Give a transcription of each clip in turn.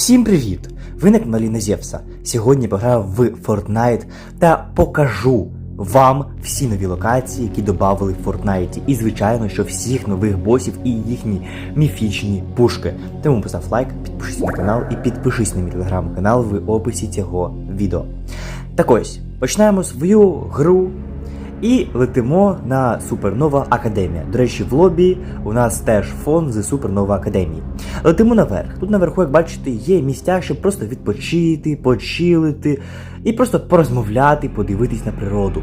Всім привіт! Ви на каналі Незєвса. Сьогодні пограю в Fortnite та покажу вам всі нові локації, які додали в Fortnite. І, звичайно, що всіх нових босів і їхні міфічні пушки. Тому постав лайк, підпишись на канал і підпишись на мій телеграм-канал в описі цього відео. Так ось, починаємо свою гру і летимо на Супернова Академія. До речі, в лобі у нас теж фон з Супернова Академії. Летимо наверх. Тут наверху, як бачите, є місця, щоб просто відпочити, почилити і просто порозмовляти, подивитись на природу.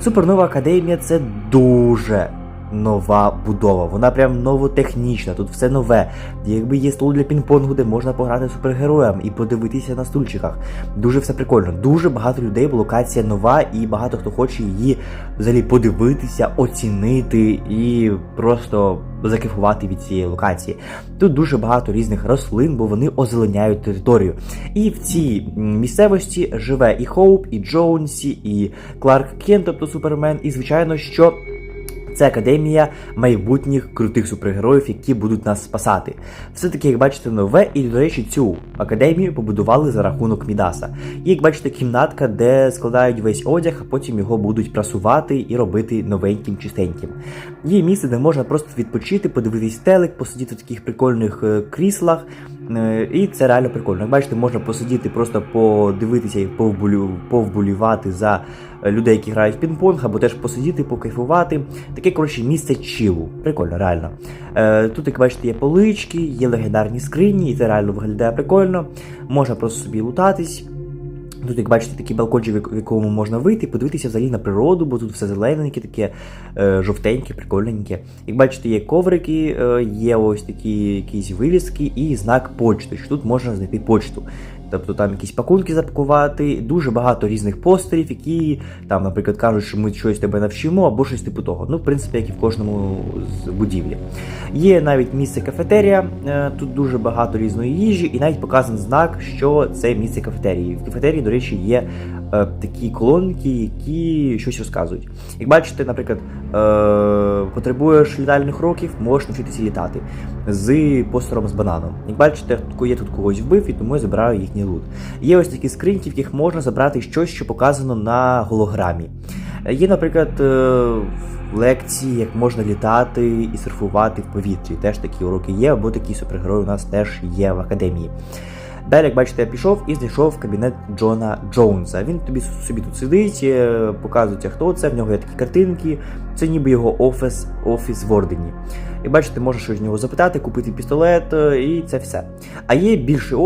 Супернова Академія це дуже нова будова. Вона прям новотехнічна, тут все нове. Якби є стол для пінг-понгу, де можна пограти супергероям і подивитися на стульчиках. Дуже все прикольно. Дуже багато людей, бо локація нова, і багато хто хоче її взагалі подивитися, оцінити і просто закайфувати від цієї локації. Тут дуже багато різних рослин, бо вони озеленяють територію. І в цій місцевості живе і Хоуп, і Джоунсі, і Кларк Кент, тобто Супермен, і звичайно, що. Це академія майбутніх крутих супергероїв, які будуть нас спасати. Все таки, як бачите, нове, і до речі, цю академію побудували за рахунок Мідаса. І як бачите, кімнатка, де складають весь одяг, а потім його будуть прасувати і робити новеньким, чистеньким. Є місце, де можна просто відпочити, подивитись телек, посидіти в таких прикольних е, кріслах. Е, І це реально прикольно. Як бачите, можна посидіти, просто подивитися і повболівати за е, людей, які грають в пінг-понг, або теж посидіти, покайфувати. Таке, коротше, місце чилу. Прикольно, реально. Е, Тут, як бачите, є полички, є легендарні скрині, і це реально виглядає прикольно. Можна просто собі лутатись. Тут, як бачите, такий балкончик, в якому можна вийти, подивитися взагалі на природу, бо тут все зелененьке, таке е, жовтеньке, прикольненьке. Як бачите, є коврики, е, є ось такі якісь вивіски і знак почти, що тут можна знайти почту. Тобто там якісь пакунки запакувати, дуже багато різних постерів, які там, наприклад, кажуть, що ми щось тебе навчимо, або щось типу того. Ну, в принципі, як і в кожному з будівлі. Є навіть місце кафетерія, е, тут дуже багато різної їжі, і навіть показаний знак, що це місце кафетерії. В кафетерії, до речі, є е, такі колонки, які щось розказують. Як бачите, наприклад, е, потребуєш літальних років, можеш навчитися літати з постером з бананом. Як бачите, є тут когось вбив, і тому я забираю їхній лут. Є ось такі скриньки, в яких можна забрати щось, що показано на голограмі. Є, наприклад, е, лекції, як можна літати і серфувати в повітрі. Теж такі уроки є, або такі супергерої у нас теж є в академії. Далі, як бачите, я пішов і знайшов кабінет Джона Джонса. Він тобі собі тут сидить, е, показується, хто це. В нього є такі картинки. Це ніби його офіс, офіс в Ордені. І бачите, можеш щось з нього запитати, купити пістолет, е, і це все. А є більший